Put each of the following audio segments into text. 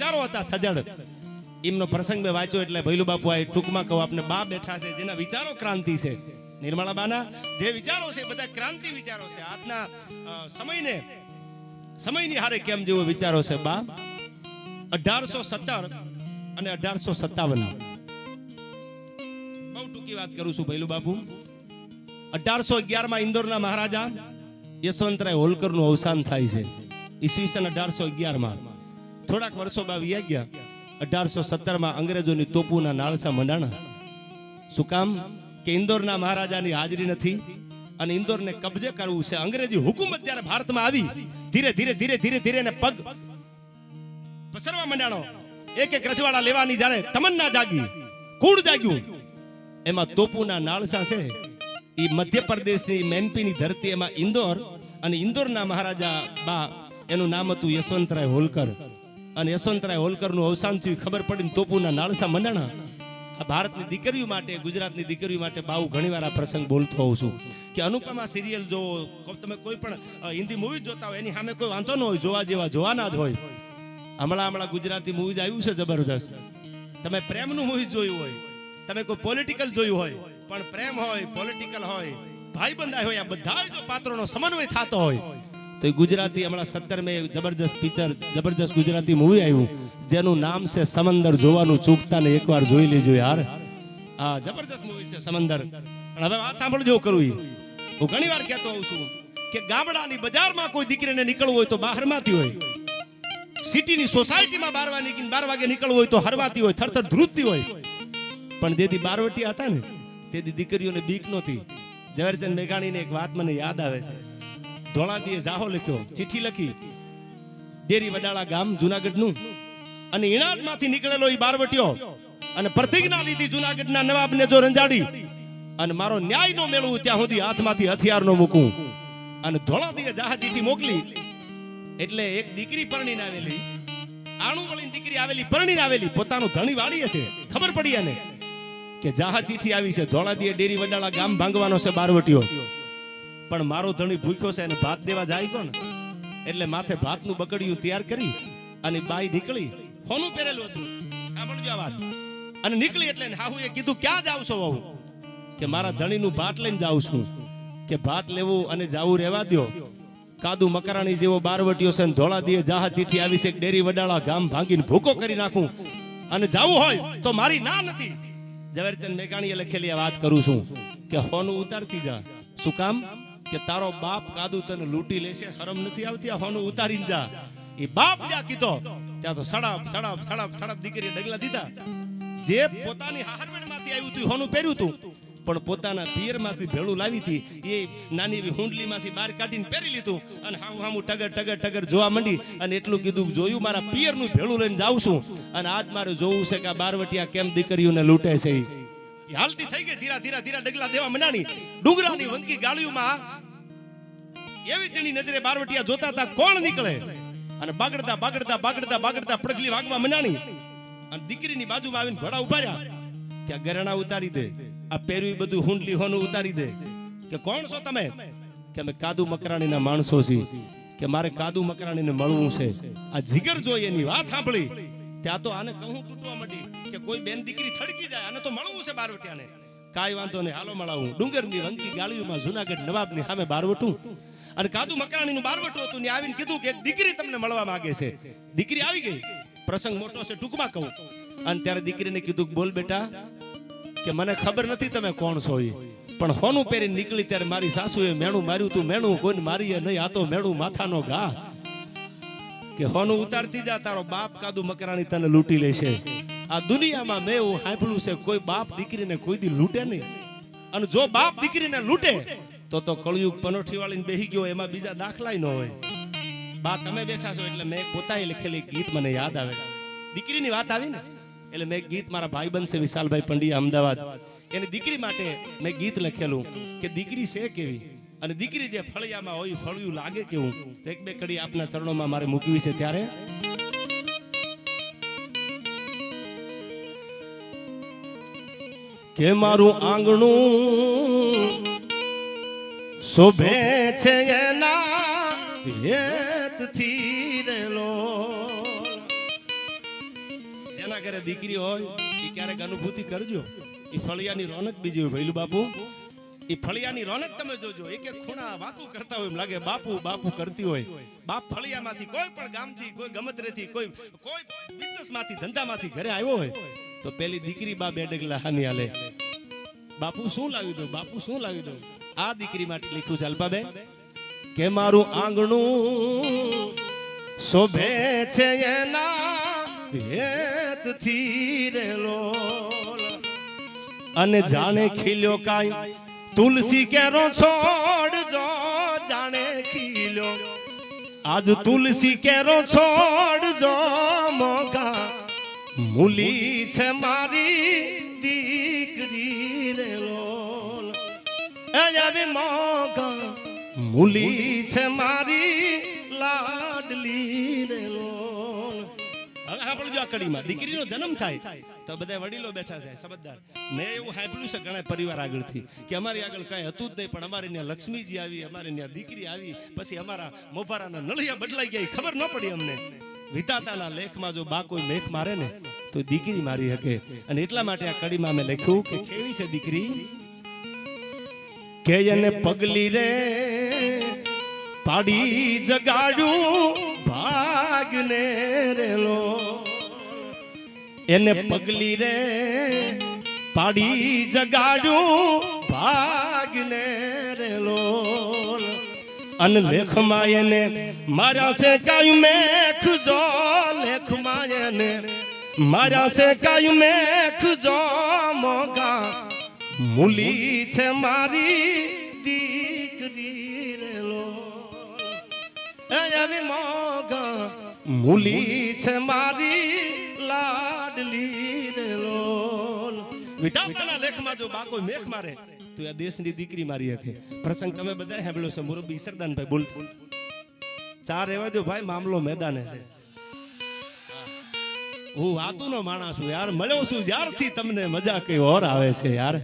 વિચારો હતા સજડ એમનો પ્રસંગ મેં વાંચ્યો એટલે ભૈલું બાપુ આ ટૂંકમાં કહું, આપને બા બેઠા છે, જેના વિચારો ક્રાંતિ છે. નિર્મળા બાના જે વિચારો છે બધા ક્રાંતિ વિચારો છે. આજના સમયને, સમયની હારે કેમ જેવો વિચારો છે, બા? અઢારસો સત્તર અને અઢારસો સત્તાવન. બહુ ટૂંકી વાત કરું છું ભૈલું બાપુ અઢારસો અગિયારમાં ઇન્દોરના મહારાજા યશવંતરાય હોલકરનું અવસાન થાય છે. ઈસવીસન અઢારસો અગિયારમાં. થોડાક વર્ષો વ્યા ગયા અઢારસો સત્તરમાં અંગ્રેજોની તોપુના નાળસા મંડાણા. શું કામ? કે ઇન્દોરના મહારાજાની હાજરી નથી અને ઇન્દોરને કબજે કરવું છે. અંગ્રેજી હુકુમત જ્યારે ભારતમાં આવી, ધીરે ધીરે ધીરે ધીરે ધીરે ને પગ પસરવા મંડાણો એક એક રજવાડા લેવાની જ્યારે તમન્ના જાગી, કુળ જાગ્યું. એમાં તોપુના નાળસા છે. એ મધ્યપ્રદેશની મેમ્પીની ધરતી એમાં ઇન્દોર અને ઇન્દોરના મહારાજા બા, એનું નામ હતું યશવંતરાય હોલકર. અને યશવંતરાય હોલકરનું અવસાન થયું, ખબર પડીને તોપુના નાળસા મંડાણા. આ ભારતની દીકરીઓ માટે, ગુજરાતની દીકરીઓ માટે બહુ ઘણીવાર આ પ્રસંગ બોલતો હોઉં છું. કે અનુપમા સિરિયલ જોવો તમે કોઈ પણ હિન્દી મૂવી જોતા હોય, એની સામે કોઈ વાંધો ન હોય, જોવા જેવા, જોવાના જ હોય. હમણાં હમણાં ગુજરાતી મૂવી આવ્યું છે જબરદસ્ત તમે પ્રેમનું મૂવી જોયું હોય, તમે કોઈ પોલિટિકલ જોયું હોય, પણ પ્રેમ હોય પોલિટિકલ હોય, ભાઈબંધ હોય, આ બધા જો પાત્રોનો સમન્વય થતો હોય તો ગુજરાતી હમણાં સત્તર મે જબરજસ્ત પિક્ચર જબરજસ્ત ગુજરાતી મૂવી આવ્યું. જેનું નામ છે સમંદર જોવાનું. ચૂકતા ને એકવાર જોઈ લેજો યાર. હા, જબરજસ્ત મૂવી છે સમંદર. પણ હવે વાત સાંભળજો કરું ઈ. હું ઘણી વાર કહેતો હોઉં છું કે ગામડાની બજારમાં કોઈ દીકરીને નીકળવું હોય તો બહારમાંથી હોય. સિટીની સોસાયટીમાં બાર વાગે બાર વાગે નીકળવું હોય તો હરવાતી હોય, થરથર ધ્રુજતી હોય. પણ જેથી બારવટી હતા ને, તેથી દીકરીઓને બીક નહોતી. ઝવેરચંદ મેઘાણીની એક વાત મને યાદ આવે છે. ધોળાદીએ જાહો લખ્યો, ચિઠ્ઠી લખી. ડેરી વડાળા ગામ, જુનાગઢનું. અને ઇણાજમાંથી નીકળેલો એ બારવટીયો અને પ્રતિજ્ઞા લીધી જુનાગઢના નવાબને જો રંજાડી. અને મારો ન્યાય નો મેળવું ત્યાં સુધી હાથમાંથી હથિયાર નો મૂકું. અને ધોળાદીએ જાહા ચીઠી મોકલી. એટલે એક દીકરી પરણીને આવેલી. આણું વળીને દીકરી આવેલી, પરણીને આવેલી. પોતાનું ધણી વાળી હશે ખબર પડી એને કે જાહા ચીઠી આવી છે. ધોળાદીએ ડેરી વડાળા ગામ ભાંગવાનો છે બારવટીયો પણ મારો ધણી ભૂખ્યો છે અને ભાત દેવા જાય કોણ? એટલે માથે ભાતનું બકડિયું તૈયાર કરી અને બાઈ નીકળી. હોનું પહેરેલું હતું. સાંભળજો આ વાત. અને નીકળી એટલે હાહુએ કીધું, ક્યાં જાવ છો બહુ કે મારા ધણીનું ભાત લઈને જાઉં છું. કે ભાત લેવું અને જાવું રહેવા દ્યો. કાદુ મકરાણી જેવો બારવટીયો છે ધોળા ધોળાદીએ જહાજ ચીઠી આવી છે ડેરી વડાળા ગામ ભાંગીને ભૂકો કરી નાખું. અને જાવું હોય તો મારી ના નથી. ઝવેરચંદ મેઘાણીએ લખેલી આ વાત કરું છું કે હોનું ઉતારતી જા. શું કામ? કે તારો બાપ કાદુ તને લૂંટી લેશે, હરમ નથી આવતી, આ હોનું જા. એ બાપ જ્યાં કીધો, ત્યાં તો સડપ સડપ સડપ સડપ દીકરી ડગલા દીધા. જે પોતાની હારવેડમાંથી આવ્યું હતું હોનું પહેર્યું હતું પણ પોતાના પિયરમાંથી ભેળું લાવી હતી, એ નાની એવી હુંડલીમાંથી બહાર કાઢીને પહેરી લીધું અને હામુ હામુ ટગર ટગર ટગર જોવા માંડી અને એટલું કીધું જોયું, મારા પિયરનું ભેળું લઈને જાઉં છું. અને આજ મારે જોવું છે કે આ બારવટિયા કેમ દીકરીઓને લૂંટે છે ઈ. એ હાલતી થઈ ગઈ ધીરા ધીરા ધીરા ડગલા દેવા મંડાણી ડુંગરાની વંકી ગાળીઓમાં એવી જણી નજરે બારવટિયા જોતા હતા, કોણ નીકળે? અને બાગડતા બાગડતા બાગડતા બાગડતા પડગલી વાગવા મંડાણી અને દીકરીની બાજુમાં આવીને ઘોડા ઊભા રહ્યા કે ગરણા ઉતારી દે, આ પહેર્યું બધું હુંડલી હોનું ઉતારી દે. કે કોણ છો તમે? કે અમે કાદુ મકરાણીના માણસો છીએ. કે મારે કાદુ મકરાણીને મળવું છે. આ જીગર જોઈ એની વાત સાંભળી, ત્યાં તો આને કહું તૂટવા માંડી. કોઈ બેન દીકરી થડકી જાય અને તો મળવું છે બારવટિયાને. કાંઈ વાંધો નહીં, હાલો મળાવું. ડુંગરની વંકી ગાળીઓમાં જુનાગઢ નવાબની સામે બારવટું. અને કાદુ મકરાણીનું બારવટું હતું ને આવીને કીધું કે દીકરી તમને મળવા માંગે છે. દીકરી આવી ગઈ. પ્રસંગ મોટો છે, ટૂંકમાં કહું. અને ત્યારે દીકરીને કીધું બોલ બેટા, કે મને ખબર નથી તમે કોણ છો એ પણ હોનું પહેરીને નીકળી ત્યારે મારી સાસુએ મેણું માર્યું તું, મેણું કોઈને મારીએ નહીં, આ તો મેણું માથાનો ઘા. કે હોનું ઉતારતી જા, તારો બાપ કાદુ મકરાણી તને લૂંટી લેશે. આ દુનિયામાં મેં એવું સાંભળ્યું છે, કોઈ બાપ દીકરીને કોઈ દી લૂંટે નહીં. અને જો બાપ દીકરીને લૂંટે, તો તો કળિયુગ પનોઠી વાળીને બેહી ગયો, એમાં બીજા દાખલા ન હોય. બા, તમે બેઠા છો એટલે મેં પોતાએ લખેલી ગીત મને યાદ આવે. દીકરીની વાત આવી ને? એટલે મેં ગીત મારા ભાઈ બનશે, વિશાલભાઈ પંડ્યા, અમદાવાદ. એની દીકરી માટે મેં ગીત લખેલું કે દીકરી છે કેવી? અને દીકરી જે ફળિયામાં હોય, ફળિયું લાગે કેવું? એક બે કડી આપના ચરણોમાં મારે મૂકવી છે, ત્યારે? કે મારું આંગણું શોભે છે એના હેતથી રેલો જેના ઘરે દીકરી હોય એ ક્યારેક અનુભૂતિ કરજો. એ ફળિયાની રોનક બીજી હોય. ભૈલું બાપુ એ ફળિયાની રોનક તમે જોજો. એક એક ખૂણા વાતું કરતા હોય એમ લાગે, બાપુ બાપુ કરતી હોય. બાપ ફળિયામાંથી કોઈ પણ ગામથી, કોઈ ગમતરેથી, કોઈ કોઈ બિઝનેસમાંથી ધંધામાંથી ઘરે આવ્યો હોય તો પેલી દીકરી બા બે ડગલા હાની હાલે બાપુ શું લાવી દો બાપુ શું લાવી દો આ દીકરી માટે લખ્યું છે અલ્પાબેન કે મારું આંગણું શોભે છે એના હેતથી રેલો અને જાણે ખીલ્યો કાંઈ તુલસી કેરો છોડ જો જાણે ખીલ્યો. આજ તુલસી કેરો છોડ જો મોગા મૂલી છે મારી દીકરી રે લોલ. એ આવી મોગા મૂલી છે મારી લાડલી રે લોલ. હવે સાંભળજો આ કડીમાં દીકરીનો જન્મ થાય તો બધા વડીલો બેઠા છે સમજદાર. મેં એવું સાંભળ્યું છે ઘણા પરિવાર આગળથી કે અમારી આગળ કાંઈ હતું જ નહીં પણ અમારે ત્યાં લક્ષ્મીજી આવી અમારે ત્યાં દીકરી આવી પછી અમારા મોભારાના નળિયા બદલાઈ ગયા ખબર ન પડી અમને. વિધાતાના લેખમાં જો બા કોઈ મેખ મારે ને તો દીકરી મારી શકે અને એટલા માટે આ કડીમાં મેં લખ્યું કે કેવી છે દીકરી? કે એને પગલી રે પાડી જગાડ્યું ભાગને રેલો એને પગલી રે પાડી જગાડ્યું ભાગને રેલો અન લેખમાં એને મારા સે કાયું મેખ જો લેખમાં એને મારા સે કાયું મેખ જો મોગા. મૂલી છે મારી દીકરી એ આવી મોગા. મૂલી છે મારી લાડલી રેલો વિધાતાના લેખમાં જો બાકો મેખ મારે, તો આ દેશની દીકરી મારી હકે પ્રસંગ તમે બધા સાંભળ્યો છે, મુરબ્બી સરદાનભાઈ બોલ ચાર રહેવા દો ભાઈ, મામલો મેદાને છે. હું વાતુનો માણસ છું યાર, મળ્યો છું જ્યારથી તમને મજા કઈ ઓર આવે છે યાર.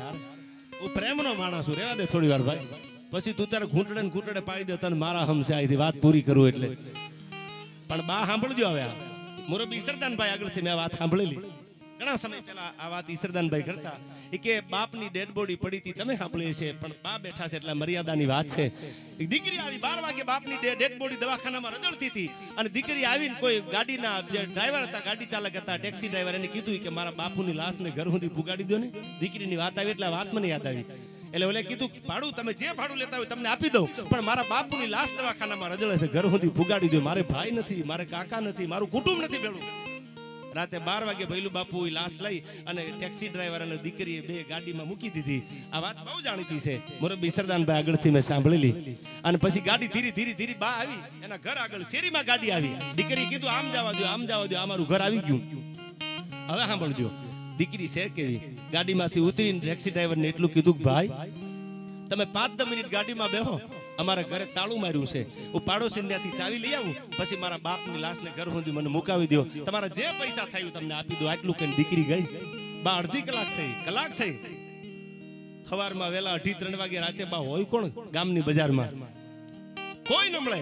હું પ્રેમનો માણસ છું, રહેવા દે થોડી વાર ભાઈ. પછી તું તારે ઘૂંટડે ને ઘૂંટડે પાડી દે, તને મારા હમસે અહીંથી વાત પૂરી કરું એટલે. પણ બા સાંભળજો હવે આ. મુરબ્બી સરદાનભાઈ આગળથી મેં વાત સાંભળેલી. ઘણા સમય પહેલા આ વાત ઈસરદાનભાઈ કરતા કે બાપની ડેડ બોડી પડી હતી, તમે સાંભળીએ છે પણ બા બેઠા છે એટલે મર્યાદાની વાત છે. દીકરી આવી બાર વાગે બાપની ડેડ બોડી દવાખાનામાં રજળતી હતી અને દીકરી આવીને કોઈ ગાડીના જે ડ્રાઈવર હતા, ગાડી ચાલક હતા, ટેક્સી ડ્રાઈવર, એને કીધું કે મારા બાપુની લાશને ઘર સુધી પુગાડી દો ને. દીકરીની વાત આવી એટલે વાત મને યાદ આવી. એટલે ઓલે કીધું ભાડું તમે જે ભાડું લેતા હોય તમને આપી દઉં, પણ મારા બાપુની લાશ દવાખાનામાં રજળે છે, ઘર સુધી પુગાડી દો મારે ભાઈ નથી, મારે કાકા નથી, મારું કુટુંબ નથી ભેળું. રાતે બાર વાગે ભૈલું બાપુ લાશ લઈ અને ટેક્સી ડ્રાઈવર અને દીકરીએ બે ગાડીમાં મૂકી દીધી. આ વાત બહુ જાણીતી છે. મોરબી સરદાનભાઈ આગળથી મેં સાંભળેલી. અને પછી ગાડી ધીરે ધીરે ધીરે બા આવી, એના ઘર આગળ શેરીમાં ગાડી આવી. દીકરી કીધું, આમ જવા દો આમ જવા દો અમારું ઘર આવી ગયું. હવે સાંભળજો, દીકરી છે કેવી? ગાડીમાંથી ઉતરીને ટેક્સી ડ્રાઈવરને એટલું કીધું ભાઈ, તમે પાંચ દસ મિનિટ ગાડીમાં બેહો અમારા ઘરે તાળું માર્યું છે. હું પાડોશી ત્યાંથી ચાવી લઈ આવું, પછી મારા બાપની લાશને ઘર સુધી મને મુકાવી દો તમારા જે પૈસા થયું તમને આપી દો આટલું કઈ દીકરી ગઈ. બા, અડધી કલાક થઈ કલાક થઈ. સવારમાં વેલા અઢી ત્રણ વાગે રાતે બા હોય કોણ ગામની બજારમાં? કોઈ ન મળે.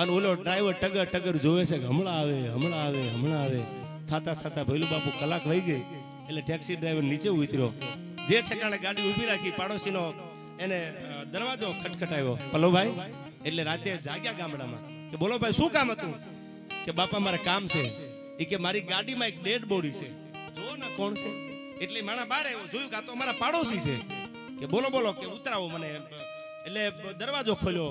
અને ઓલો ડ્રાઈવર ટગર ટગર જોવે છે કે હમણાં આવે હમણાં આવે હમણાં આવે. થાતા થાતા ભૈલું બાપુ કલાક વહી ગઈ. એટલે ટેક્સી ડ્રાઈવર નીચે ઉતર્યો. જે ઠેકાણે ગાડી ઊભી રાખી પાડોશીનો, એને દરવાજો ખટખટાવ્યો. પલોભાઈ એટલે રાતે જાગ્યા ગામડામાં કે બોલો ભાઈ, શું કામ હતું? કે બાપા, મારે કામ છે. એ કે મારી ગાડીમાં એક ડેડ બોડી છે. જો ને કોણ છે? એટલે માણા બાર આવ્યો, જોયું કે આ તો અમારા પાડોશી છે. કે બોલો બોલો, કે ઉતરાવો મને. એટલે દરવાજો ખોલ્યો.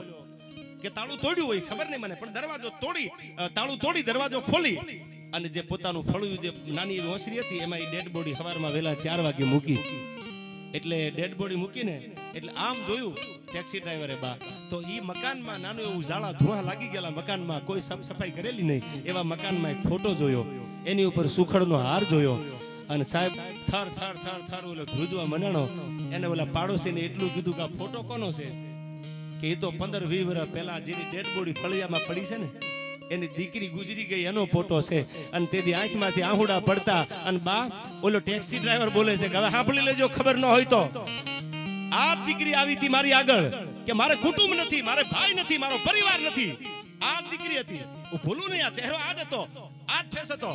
કે તાળું તોડ્યું હોય, ખબર નહીં મને, પણ દરવાજો તોડી તાળું તોડી દરવાજો ખોલી. અને જે પોતાનું ફળ્યું, જે નાની એવી ઓસરી હતી, એમાં એ ડેડ બોડી સવારમાં વહેલા ચાર વાગે મૂકી. એટલે ડેડ બોડી મૂકીને, એટલે આમ જોયું ટેક્સી ડ્રાઈવરે બા. તો ઈ મકાનમાં નાનું એવું ઝાડા ધુઆ લાગી ગયેલા મકાનમાં કોઈ સાફ સફાઈ કરેલી નહીં, એવા મકાનમાં એક ફોટો જોયો. એની ઉપર સુખડનો હાર જોયો. અને સાહેબ, થર થર થર થર ઓલો ધ્રુજવા મનાણો, એને ઓલા પાડોશીને એટલું કીધું કે આ ફોટો કોનો છે? કે એ તો પંદર, વીસ વર્ષ પહેલા જેની ડેડ બોડી ફળિયામાં પડી છે ને એની દીકરી ગુજરી ગઈ, એનો ફોટો છે. અને તેથી આંખમાંથી આહુડા પડતા. અને બા, ઓલો ટેક્સી ડ્રાઈવર બોલે છે કે હવે સાંભળી લેજો, ખબર ન હોય તો. આ દીકરી આવી હતી મારી આગળ કે મારે કુટુંબ નથી, મારે ભાઈ નથી, મારો પરિવાર નથી. આ દીકરી હતી. હું ભૂલું નહીં આ ચહેરો આ જ હતો આ જ ફેસ હતો.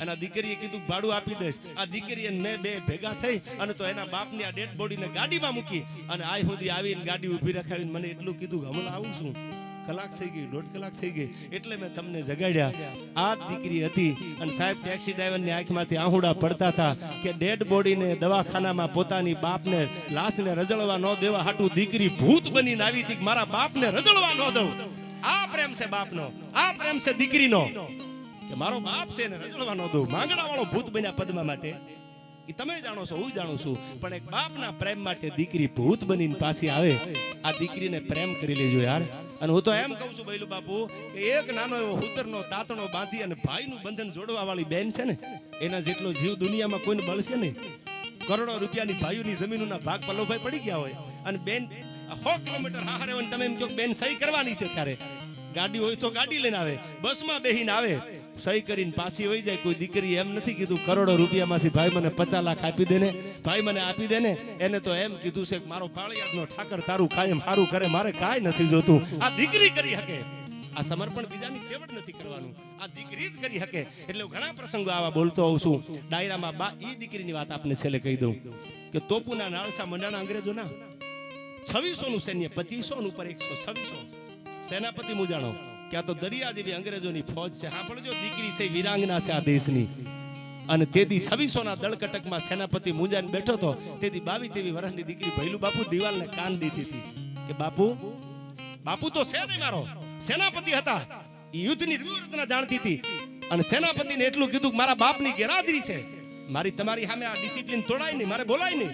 અને દીકરીએ કીધું, ભાડું આપી દઈશ. આ દીકરી અને મેં બે ભેગા થઈ અને તો એના બાપની આ ડેડ બોડીને ગાડીમાં મૂકી. અને આ સુધી આવીને ગાડી ઊભી રખાવીને મને એટલું કીધું હમણાં આવું છું. કલાક થઈ ગઈ, દોઢ કલાક થઈ ગઈ, એટલે મેં તમને જગાડ્યા. આ દીકરી હતી અને સાહેબ ટેક્સી ડ્રાઈવરની આંખમાંથી આહુડા પડતા હતા કે ડેડ બોડીને દવાખાનામાં પોતાની બાપને, લાશને રજળવા ન દેવા હાટું દીકરી ભૂત બનીને આવી હતી મારા બાપને રજળવા ન દઉં. આ પ્રેમ છે બાપનો, આ પ્રેમ છે દીકરીનો. કે મારો બાપ છે એને રજળવા ન દઉં. માંગણા વાળો ભૂત બન્યા પદ્મા માટે. એ તમે જાણો છો, હું જાણું છું, પણ એક બાપના પ્રેમ માટે દીકરી ભૂત બનીને પાછી આવે. આ દીકરીને પ્રેમ કરી લેજો યાર. અને હું તો એમ કહું છું, બૈલું બાપુ, કે એક નાનો એવો હુતરનો તાતણો બાંધી અને ભાઈનું બંધન જોડવા વાળી બેન છે ને, એના જેટલો જીવ દુનિયામાં કોઈને બળશે નહીં. કરોડો રૂપિયાની ભાઈઓની જમીનોના ભાગ પલ્લોભાઈ પડી ગયા હોય. અને બેન સો કિલોમીટર હારે હોય તમે એમ કહો બેન સહી કરવાની છે ત્યારે. ગાડી હોય તો ગાડી લઈને આવે, બસમાં બેહીને આવે. સહી કરીને પાછી હોય જાય, કોઈ દીકરી એમ નથી કીધું, કરોડો રૂપિયામાંથી ભાઈ મને પચાસ લાખ આપી દે ને ભાઈ મને આપી દે ને એને તો એમ કીધું છે મારો પાળિયાદનો ઠાકર તારું કાયમ સારું કરે, મારે કાંઈ નથી જોતું. આ દીકરી કરી શકે. આ સમર્પણ બીજાની કેવડ નથી કરવાનું. આ દીકરી જ કરી શકે. એટલે ઘણા પ્રસંગો આવા બોલતો હોઉં છું. ડાયરામાં બા એ દીકરીની વાત આપને છેલ્લે કહી દઉં કે તોપુના નાળસા મંડાણા અંગ્રેજોના. છવ્વીસો નું સૈન્ય પચીસો ઉપર એકસો છવ્વીસો. સેનાપતિ મુજાણો કે તો દરિયા જેવી અંગ્રેજોની ફોજ છે. સાંભળજો, દીકરી છે વિરાંગના છે આ દેશની. અને તેથી છવ્વીસોના દળકટકમાં સેનાપતિ મુંજાને બેઠો હતો. તેથી બાવી તેવી વર્ષની દીકરી ભૈલું બાપુ દિવાલને કાન દીધી હતી. કે બાપુ બાપુ તો છે નહીં મારો. સેનાપતિ હતા. યુદ્ધની વ્યૂહરચના જાણતી હતી. અને સેનાપતિને એટલું કીધું કે મારા બાપની ગેરહાજરી છે. મારી તમારી સામે આ ડિસિપ્લિન તોડાય નહીં, મારે બોલાય નહીં.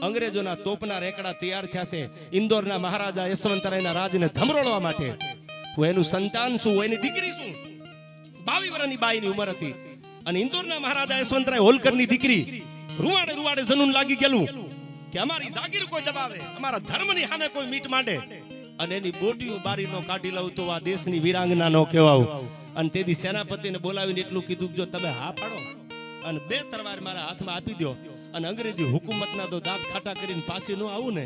અંગ્રેજોના તોપના રેકડા તૈયાર થયા છે. ઇન્દોરના મહારાજા યશવંતરાયના રાજને ધમરોળવા માટે. હું એનું સંતાન છું, હું એની દીકરી છું. બાવી વર્ષની બાઈની ઉંમર હતી અને ઇન્દોરના મહારાજા યશવંતરાય હોલકરની દીકરી, રૂવાડે રૂવાડે જનુન લાગી ગયેલું. કે અમારી જાગીર કોઈ દબાવે, અમારા ધર્મની સામે કોઈ મીટ માંડે. અને એની બોટીઓ બારી નો કાઢી લઉં તો આ દેશની વીરાંગના નો કહેવાવું અને તેથી સેનાપતિને બોલાવીને એટલું કીધું કે જો તમે હા પાડો, અને બે તરવાર મારા હાથમાં આપી દો અને અંગ્રેજી હુકુમતના તો દાંત ખાટા કરીને પાછી ન આવું ને.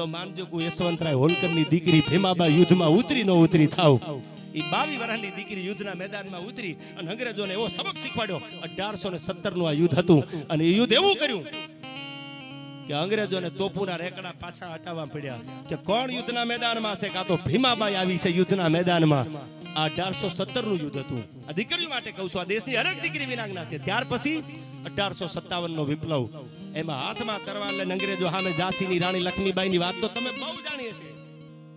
તો માનજો કે યશવંતરાય હોલકરની દીકરી ભીમાબા યુદ્ધમાં ઉતરી ન ઉતરી થાવ. એ બાવી વર્ષની દીકરી યુદ્ધના મેદાનમાં ઉતરી અને અંગ્રેજોને એવો સબક શીખવાડ્યો, અઢારસો ને નું આ યુદ્ધ હતું અને એ યુદ્ધ એવું કર્યું કે અંગ્રેજોને તોપુના રેકડા પાછા હટાવવા પડ્યા કે કોણ યુદ્ધના મેદાનમાં છે? કાં તો ભીમાબાઈ આવી છે યુદ્ધના મેદાનમાં. આ અઢારસો સત્તરનું યુદ્ધ હતું. આ દીકરીઓ માટે કહું છું, આ દેશની હરેક દીકરી વિનાગના છે. ત્યાર પછી અઢારસો સત્તાવન નો વિપ્લવ. એમાં હાથમાં તરવાર લઈને અંગ્રેજો સામે ઝાંસીની રાણી લક્ષ્મીબાઈ ની વાત, તો તમે બહુ જાણીએ છે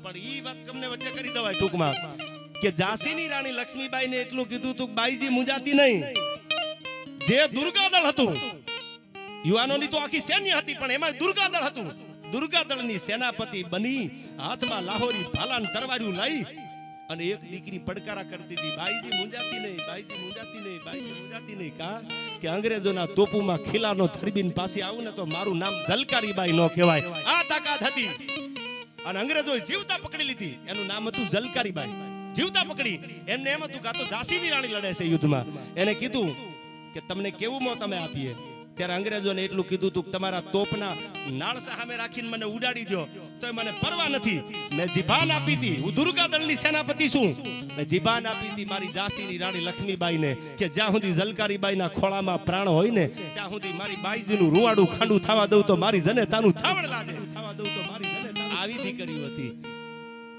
પણ ઈ વાત તમને વચ્ચે કરી દેવાય ટૂંકમાં કે ઝાંસીની રાણી લક્ષ્મીબાઈ ને એટલું કીધું તું બાઈજી મુંજાતી નહીં. જે દુર્ગાદળ હતું, યુવાનોની તો આખી સૈન્ય હતી, પણ એમાં દુર્ગાદળ હતું. દુર્ગાદળની સેનાપતિ બની હાથમાં લાહોરી ભાલાન તરવાર્યું લઈ અને એક દીકરી પડકારા કરતી હતી. બાઈજી મુંજાતી નહીં બાઈજી મુંજાતી નહીં બાઈજી મુંજાતી નહીં. કા? કે અંગ્રેજોના તોપુમાં ખીલાનો ધરબીન પાસે આવું ને તો મારું નામ ઝલકારીબાઈ નો કહેવાય. આ તાકાત હતી. અને અંગ્રેજોએ જીવતા પકડી લીધી. એનું નામ હતું ઝલકારીબાઈ. જીવતા પકડી. એમને એમ હતું કે તો ઝાંસીની રાણી લડે છે યુદ્ધમાં. એને કીધું કે, તમને કેવું મો તમે આપીએ? ત્યારે અંગ્રેજોને એટલું કીધું તું કે, તમારા તોપના નાળસા સામે રાખીને મને ઉડાડી દો તો મને પરવા નથી. મેં જીભાન આપી હતી. હું દુર્ગા દળની સેનાપતિ છું. મેં જીભાન આપી હતી મારી ઝાંસીની રાણી લક્ષ્મીબાઈને કે જ્યાં સુધી ઝલકારીબાઈના ખોળામાં પ્રાણ હોય ને, ત્યાં સુધી મારી બાઈજીનું રૂવાડું ખાંડું થવા દઉં તો મારી જનેતાનું થાવડ લાગે. થવા દઉં તો મારી જનેતા આવી દીકરીઓ હતી.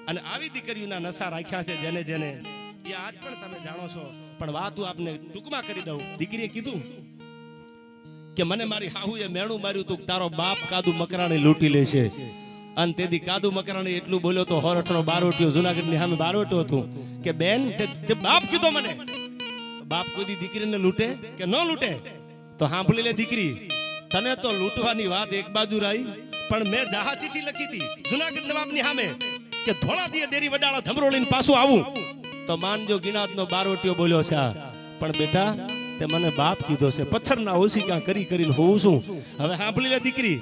અને આવી દીકરીઓના નશા રાખ્યા છે જેને જેને. એ આજ પણ તમે જાણો છો. પણ વાત હું આપને ટૂંકમાં કરી દઉં. દીકરીએ કીધું કે મને મારી હાહુએ મેણું માર્યું તું તારો બાપ કાદુ મકરાણી લૂંટી લેશે. અને તેથી કાદુ મકરાણી એટલું બોલ્યો તો હોરઠનો બારોટીઓ જુનાગઢની સામે બારોટો હતું કે, બેન, તે બાપ કીધો મને. બાપ કોઈ દીકરીને લૂંટે કે ન લૂંટે? તો સાંભળી લે દીકરી, તને તો લૂંટવાની વાત એક બાજુ રહી, પણ મેં જહા ચીઠી લખી હતી જુનાગઢ નવાબની સામે કે ધોળા દીએ ડેરી વડાળા ધમરોળીને પાછું આવું. તો માનજો ગિનાદનો બારોટીઓ બોલ્યો છે પણ બેટા, તે મને બાપ કીધો છે. પથ્થરના ઓશિકા કરી કરીને હોઉં છું? હવે સાંભળી લે દીકરી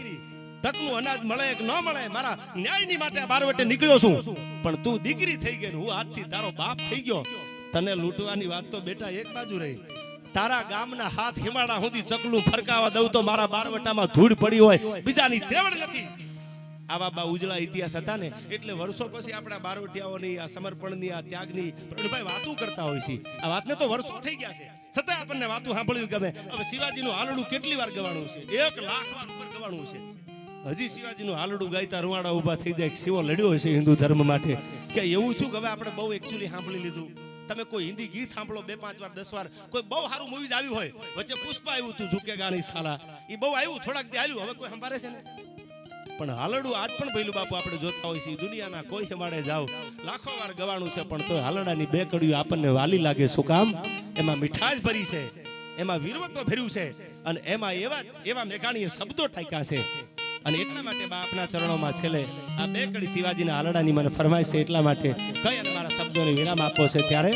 તકનું અનાજ મળે કે ન મળે, મારા ન્યાયની માટે બારવટે નીકળ્યો છું. પણ તું દીકરી થઈ ગઈ હું આજથી તારો બાપ થઈ ગયો. તને લૂંટવાની વાત તો બેટા એક બાજુ રહી. તારા ગામના હાથ હિમાડા સુધી ચકલું ફરકાવા દઉં તો મારા બારવટામાં ધૂળ પડી હોય. બીજાની ત્રેવડ નથી. આવા બા ઉજળા ઇતિહાસ હતા ને, એટલે વર્ષો પછી આપણા બારોટિયાઓની આ સમર્પણની, આ ત્યાગની પ્રવીણભાઈ વાતો કરતા હોય છે. આ વાતને તો વર્ષો થઈ ગયા છે. છતાં આપણને વાતું સાંભળવી ગમે. હવે શિવાજીનું આલડું કેટલી વાર ગવાણું છે? એક લાખ વાર ઉપર ગવાણું છે. હજી શિવાજીનું હાલડું ગાયતા રૂવાડા ઊભા થઈ જાય શિવો લડ્યો હશે હિન્દુ ધર્મ માટે. કે એવું છું કે હવે આપણે બહુ એકચ્યુઅલી સાંભળી લીધું. તમે કોઈ હિન્દી ગીત સાંભળો બે, પાંચ વાર, દસ વાર, કોઈ બહુ સારું મૂવીઝ આવ્યું હોય. વચ્ચે પુષ્પા આવ્યું હતું, ઝુકે ગાની સાલા. એ બહુ આવ્યું, થોડાક દે આવ્યું, હવે કોઈ સંભાળે છે ને? પણ હાલડું આજ પણ ભૈલું બાપુ આપણે જોતા હોય છે દુનિયાના કોઈ હેમાડે જાઓ. લાખો વાર ગવાણું છે, પણ તો હાલડાની બે કડીઓ આપણને વાલી લાગે શું કામ? એમાં મીઠાશ ભરી છે, એમાં વીરવત્વ ભર્યું છે, અને એમાં એવા એવા મેઘાણીએ શબ્દો ટાંક્યા છે. અને એટલા માટે બાપના ચરણોમાં છેલ્લે આ બે કડી શિવાજીના આલડાની મને ફરમાય છે એટલા માટે કઈ અને મારા શબ્દોને વિરામ આપો છે ત્યારે